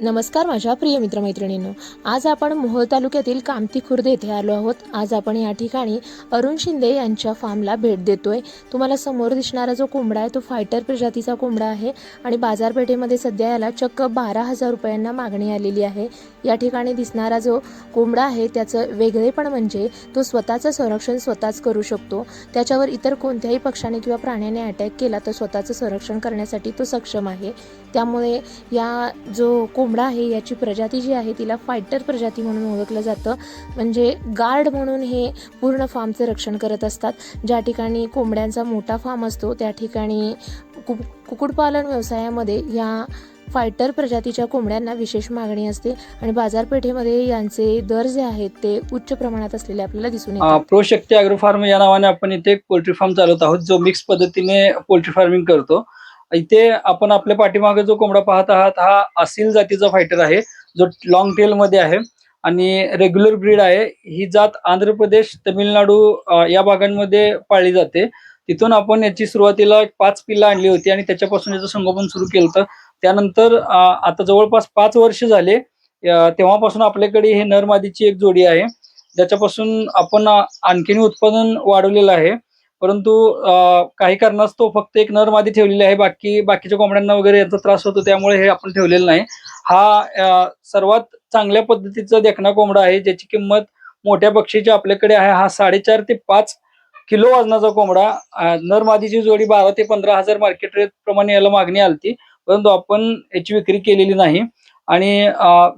नमस्कार माझ्या प्रिय मित्रमैत्रिणींनो. आज आपण मोहोळ तालुक्यातील कामती खुर्द येथे आलो आहोत. आज आपण या ठिकाणी अरुण शिंदे यांच्या फार्मला भेट देतोय. तुम्हाला समोर दिसणारा जो कोंबडा आहे तो फायटर प्रजातीचा कोंबडा आहे आणि बाजारपेठेमध्ये सध्या याला चक्क बारा हजार रुपयांना मागणी आलेली आहे. या ठिकाणी दिसणारा जो कोंबडा आहे त्याचं वेगळेपण म्हणजे तो स्वतःचं संरक्षण स्वतःच करू शकतो. त्याच्यावर इतर कोणत्याही पक्षाने किंवा प्राण्याने अटॅक केला तर स्वतःचं संरक्षण करण्यासाठी तो सक्षम आहे. त्यामुळे या जो कोंबडा आहे याची प्रजाती जी आहे तिला फायटर प्रजाती म्हणून ओळखलं जातं. म्हणजे गार्ड म्हणून हे पूर्ण फार्मचं रक्षण करत असतात. ज्या ठिकाणी कोंबड्यांचा मोठा फार्म असतो त्या ठिकाणी कु कुक्कुटपालन व्यवसायामध्ये या फायटर प्रजातीच्या कोंबड्यांना विशेष मागणी असते. आणि बाजारपेठेमध्ये यांचे दर जे आहेत ते उच्च प्रमाणात असलेले आपल्याला दिसून येतात. प्रो शक्ती अॅग्रो फार्म या नावाने आपण इथे पोल्ट्री फार्म चालवत आहोत जो मिक्स पद्धतीने पोल्ट्री फार्मिंग करतो. इथे आपण आपल्या पाठीमागे जो कोंबडा पाहत आहात हा असील जातीचा फायटर आहे. जो लॉंग टेल मध्ये आहे आणि रेग्युलर ब्रीड आहे. ही जात आंध्र प्रदेश तमिळनाडू या भागांमध्ये पाळली जाते. तिथून आपण याची सुरुवातीला पाच पिल्ला आणली होती आणि त्याच्यापासून याचं संगोपन सुरू केलं होतं. त्यानंतर आता जवळपास पाच वर्ष झाले तेव्हापासून आपल्याकडे हे नर मादीची एक जोडी आहे. ज्याच्यापासून आपण आणखीन उत्पादन वाढवलेलं आहे. परंतु काही कारणास्तव फक्त एक नर मादी ठेवलेली आहे. बाकी बाकीच्या कोंबड्यांना वगैरे याचा त्रास होतो त्यामुळे हे आपण ठेवलेलं नाही. हा सर्वात चांगल्या पद्धतीचा देखणा कोंबडा आहे ज्याची किंमत मोठ्या पक्षीची आपल्याकडे आहे. हा साडेचार ते पाच किलो वजनाचा कोंबडा नरमादीची नर मादीची जोडी बारा ते पंधरा हजार मार्केट रेट प्रमाणे याला मागणी आलती परंतु आपण याची विक्री केलेली नाही. आणि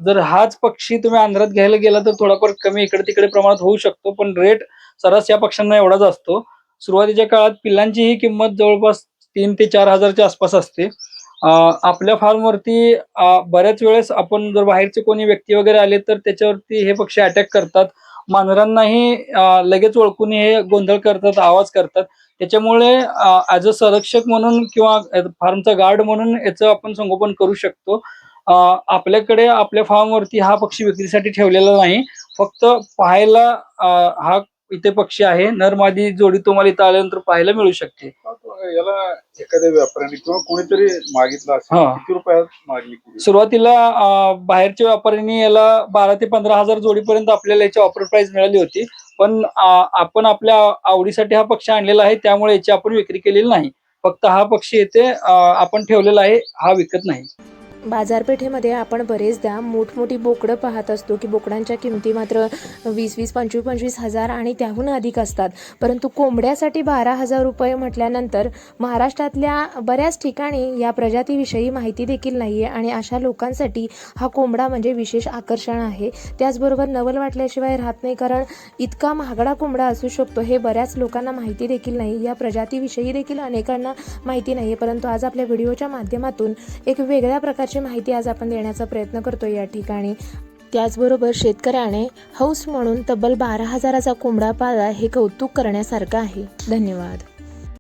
जर हाच पक्षी तुम्ही आंध्रात घ्यायला गेला तर थोडाफार कमी इकडे तिकडे प्रमाणात होऊ शकतो पण रेट सरस या पक्ष्यांना एवढाच असतो. सुरुवातीच्या काळात पिल्लांची ही किंमत जवळपास तीन ते चार हजारच्या आसपास असते. आपल्या फार्मवरती बऱ्याच वेळेस आपण जर बाहेरचे कोणी व्यक्ती वगैरे आले तर त्याच्यावरती हे पक्षी अटॅक करतात. मांजरांनाही लगेच ओळखून हे गोंधळ करतात आवाज करतात. त्याच्यामुळे ॲज अ संरक्षक म्हणून किंवा फार्मचा गार्ड म्हणून याचं आपण संगोपन करू शकतो. आपल्याकडे आपल्या फार्मवरती हा पक्षी विक्रीसाठी ठेवलेला नाही. फक्त पाहायला हा इथे पक्षी आहे. नरमादी जोडी तुम्हाला इथं आल्यानंतर पाहायला मिळू शकते. याला एखाद्या व्यापाऱ्याने किंवा कोणीतरी मागितलं असेल हा. किती रुपयात मागणी केली सुरुवातीला अ, बाहेरच्या व्यापाऱ्यांनी याला बारा ते पंधरा हजार जोडीपर्यंत आपल्याला याची ऑफर प्राइस मिळाली होती. पण अ, आपण आपल्या आवडीसाठी हा पक्षी आणलेला आहे त्यामुळे याची आपण विक्री केलेली नाही. फक्त हा पक्षी येथे अ, आपण ठेवलेला आहे हा विकत नाही. बाजारपेठेमध्ये आपण बरेचदा मोठमोठी बोकडं पाहत असतो की बोकडांच्या किमती मात्र वीस वीस पंचवीस पंचवीस हजार आणि त्याहून अधिक असतात. परंतु कोंबड्यासाठी बारा हजार रुपये म्हटल्यानंतर महाराष्ट्रातल्या बऱ्याच ठिकाणी या प्रजातीविषयी माहिती देखील नाही आहे आणि अशा लोकांसाठी हा कोंबडा म्हणजे विशेष आकर्षण आहे. त्याचबरोबर नवल वाटल्याशिवाय राहत नाही कारण इतका महागडा कोंबडा असू शकतो हे बऱ्याच लोकांना माहिती देखील नाही. या प्रजातीविषयी देखील अनेकांना माहिती नाही आहे परंतु आज आपल्या व्हिडिओच्या माध्यमातून एक वेगळ्या प्रकारची माहिती आज आपण देण्याचा प्रयत्न करतो या ठिकाणी. त्याचबरोबर शेतकऱ्याने हौस म्हणून तब्बल बारा हजाराचा कोंबडा पाळला हे कौतुक करण्यासारखं आहे. धन्यवाद.